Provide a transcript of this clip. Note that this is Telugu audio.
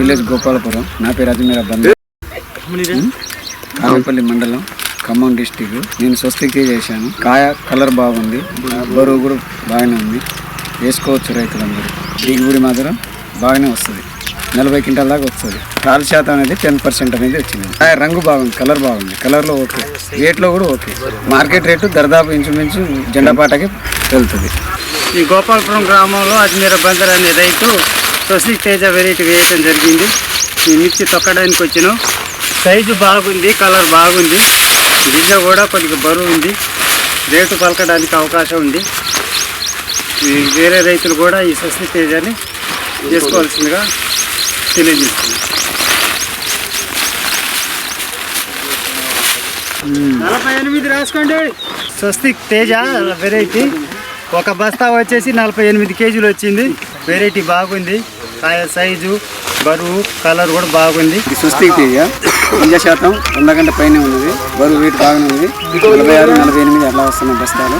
విలేజ్ గోపాలపురం. నా పేరు అజ్మీర్ అబ్బంది కామపల్లి మండలం ఖమ్మం డిస్టిక్. నేను స్వస్తికి చేశాను. కాయ కలర్ బాగుంది. బరువు కూడా బాగానే ఉంది. వేసుకోవచ్చు రైతులందరూ. దిగుబడి మాత్రం బాగానే వస్తుంది. నలభై క్వింటాల్ దాకా వస్తుంది. కాలు శాతం అనేది టెన్ పర్సెంట్ అనేది వచ్చింది. కాయ రంగు బాగుంది. కలర్ బాగుంది. కలర్లో ఓకే. రేట్లో కూడా ఓకే. మార్కెట్ రేటు దర్దాపు ఇంచుమించు జెండాపాటకి వెళ్తుంది. ఈ గోపాలపురం గ్రామంలో అజ్మీర బందర్ అనే రైతు స్వస్తిక్ తేజ వెరైటీ వేయటం జరిగింది. ఈ మిర్చి తొక్కడానికి వచ్చినాం. సైజు బాగుంది కలర్ బాగుంది. గింజ కూడా కొద్దిగా బరువు ఉంది. రేటు పలకడానికి అవకాశం ఉంది. వేరే రైతులు కూడా ఈ స్వస్తిక్ తేజాన్ని చేసుకోవాల్సిందిగా తెలియజేస్తుంది నలభై ఎనిమిది రాసుకోండి. స్వస్తిక్ తేజ వెరైటీ. ఒక బస్తా వచ్చేసి నలభై ఎనిమిది కేజీలు వచ్చింది. వెరైటీ బాగుంది. కాయ సైజు బరువు కలర్ కూడా బాగుంది. ఇది సుస్థికి శాతం వంద గంట పైన ఉన్నది. బరువు వెయిట్ బాగానే ఉంది. నలభై ఆరు నలభై ఎనిమిది అలా వస్తున్నాయి బస్తాలు.